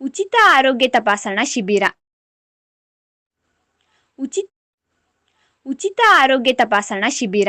ಉಚಿತ ಆರೋಗ್ಯ ತಪಾಸಣಾ ಶಿಬಿರ. ಉಚಿತ ಉಚಿತ ಆರೋಗ್ಯ ತಪಾಸಣಾ ಶಿಬಿರ.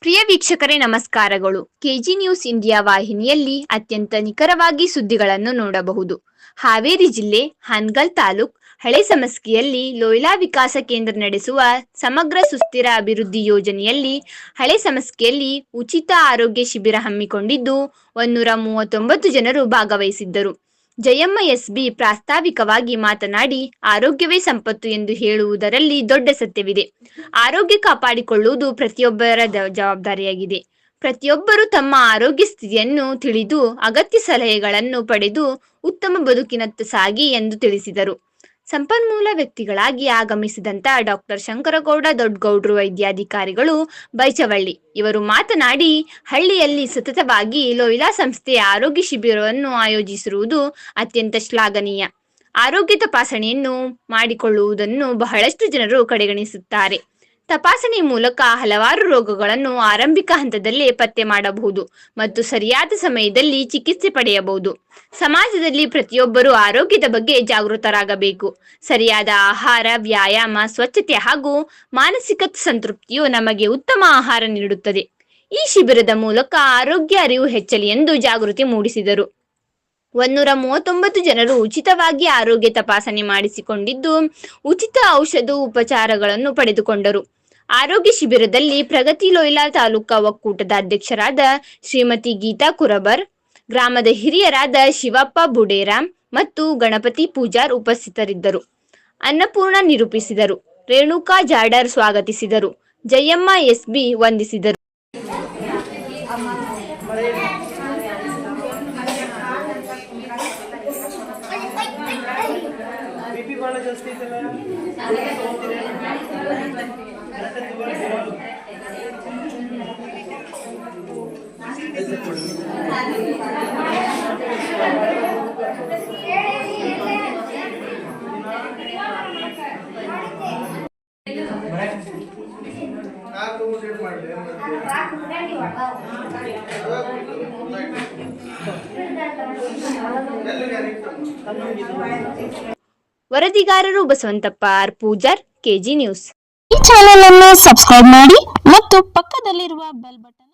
ಪ್ರಿಯ ವೀಕ್ಷಕರೇ, ನಮಸ್ಕಾರಗಳು. ಕೆಜಿ ನ್ಯೂಸ್ ಇಂಡಿಯಾ ವಾಹಿನಿಯಲ್ಲಿ ಅತ್ಯಂತ ನಿಖರವಾಗಿ ಸುದ್ದಿಗಳನ್ನು ನೋಡಬಹುದು. ಹಾವೇರಿ ಜಿಲ್ಲೆ ಹಾನ್ಗಲ್ ತಾಲೂಕ್ ಹಳೆ ಸಮಸ್ಕಿಯಲ್ಲಿ ಲೋಯ್ಲಾ ವಿಕಾಸ ಕೇಂದ್ರ ನಡೆಸುವ ಸಮಗ್ರ ಸುಸ್ಥಿರ ಅಭಿವೃದ್ಧಿ ಯೋಜನೆಯಲ್ಲಿ ಹಳೆ ಸಮಸ್ಕೆಯಲ್ಲಿ ಉಚಿತ ಆರೋಗ್ಯ ಶಿಬಿರ ಹಮ್ಮಿಕೊಂಡಿದ್ದು, ಒಂದೂರ ಮೂವತ್ತೊಂಬತ್ತು ಜನರು ಭಾಗವಹಿಸಿದ್ದರು. ಜಯಮ್ಮ ಎಸ್ಬಿ ಪ್ರಾಸ್ತಾವಿಕವಾಗಿ ಮಾತನಾಡಿ, ಆರೋಗ್ಯವೇ ಸಂಪತ್ತು ಎಂದು ಹೇಳುವುದರಲ್ಲಿ ದೊಡ್ಡ ಸತ್ಯವಿದೆ. ಆರೋಗ್ಯ ಕಾಪಾಡಿಕೊಳ್ಳುವುದು ಪ್ರತಿಯೊಬ್ಬರ ಜವಾಬ್ದಾರಿಯಾಗಿದೆ. ಪ್ರತಿಯೊಬ್ಬರು ತಮ್ಮ ಆರೋಗ್ಯ ಸ್ಥಿತಿಯನ್ನು ತಿಳಿದು, ಅಗತ್ಯ ಸಲಹೆಗಳನ್ನು ಪಡೆದು, ಉತ್ತಮ ಬದುಕಿನತ್ತ ಸಾಗಿ ಎಂದು ತಿಳಿಸಿದರು. ಸಂಪನ್ಮೂಲ ವ್ಯಕ್ತಿಗಳಾಗಿ ಆಗಮಿಸಿದಂತ ಡಾಕ್ಟರ್ ಶಂಕರಗೌಡ ದೊಡ್ಡಗೌಡ್ರು ವೈದ್ಯಾಧಿಕಾರಿಗಳು ಬೈಚವಳ್ಳಿ. ಇವರು ಮಾತನಾಡಿ, ಹಳ್ಳಿಯಲ್ಲಿ ಸತತವಾಗಿ ಲೋಯಿಲಾ ಸಂಸ್ಥೆಯ ಆರೋಗ್ಯ ಶಿಬಿರವನ್ನು ಆಯೋಜಿಸಿರುವುದು ಅತ್ಯಂತ ಶ್ಲಾಘನೀಯ. ಆರೋಗ್ಯ ತಪಾಸಣೆಯನ್ನು ಮಾಡಿಕೊಳ್ಳುವುದನ್ನು ಬಹಳಷ್ಟು ಜನರು ಕಡೆಗಣಿಸುತ್ತಾರೆ. ತಪಾಸಣೆ ಮೂಲಕ ಹಲವಾರು ರೋಗಗಳನ್ನು ಆರಂಭಿಕ ಹಂತದಲ್ಲೇ ಪತ್ತೆ ಮಾಡಬಹುದು ಮತ್ತು ಸರಿಯಾದ ಸಮಯದಲ್ಲಿ ಚಿಕಿತ್ಸೆ ಪಡೆಯಬಹುದು. ಸಮಾಜದಲ್ಲಿ ಪ್ರತಿಯೊಬ್ಬರೂ ಆರೋಗ್ಯದ ಬಗ್ಗೆ ಜಾಗೃತರಾಗಬೇಕು. ಸರಿಯಾದ ಆಹಾರ, ವ್ಯಾಯಾಮ, ಸ್ವಚ್ಛತೆ ಹಾಗೂ ಮಾನಸಿಕ ಸಂತೃಪ್ತಿಯು ನಮಗೆ ಉತ್ತಮ ಆಹಾರ ನೀಡುತ್ತದೆ. ಈ ಶಿಬಿರದ ಮೂಲಕ ಆರೋಗ್ಯ ಅರಿವು ಹೆಚ್ಚಲಿ ಎಂದು ಜಾಗೃತಿ ಮೂಡಿಸಿದರು. ಒಂದೂರ ಮೂವತ್ತೊಂಬತ್ತು ಜನರು ಉಚಿತವಾಗಿ ಆರೋಗ್ಯ ತಪಾಸಣೆ ಮಾಡಿಸಿಕೊಂಡಿದ್ದು, ಉಚಿತ ಔಷಧ ಉಪಚಾರಗಳನ್ನು ಪಡೆದುಕೊಂಡರು. ಆರೋಗ್ಯ ಶಿಬಿರದಲ್ಲಿ ಪ್ರಗತಿ ಲೋಯ್ಲಾ ತಾಲೂಕಾ ಒಕ್ಕೂಟದ ಅಧ್ಯಕ್ಷರಾದ ಶ್ರೀಮತಿ ಗೀತಾ ಕುರಬರ್, ಗ್ರಾಮದ ಹಿರಿಯರಾದ ಶಿವಪ್ಪ ಬುಡೇರಾಮ್ ಮತ್ತು ಗಣಪತಿ ಪೂಜಾರ್ ಉಪಸ್ಥಿತರಿದ್ದರು. ಅನ್ನಪೂರ್ಣ ನಿರೂಪಿಸಿದರು. ರೇಣುಕಾ ಜಾಡರ್ ಸ್ವಾಗತಿಸಿದರು. ಜಯಮ್ಮ ಎಸ್ಬಿ ವಂದಿಸಿದರು. ಮಾಡಿದೆ ವರದಿಗಾರರು Basavantappa R Pujar, KG news. ಈ ಚಾನೆಲ್ ಅನ್ನು ಸಬ್ಸ್ಕ್ರೈಬ್ ಮಾಡಿ ಮತ್ತು ಪಕ್ಕದಲ್ಲಿರುವ ಬೆಲ್ ಬಟನ್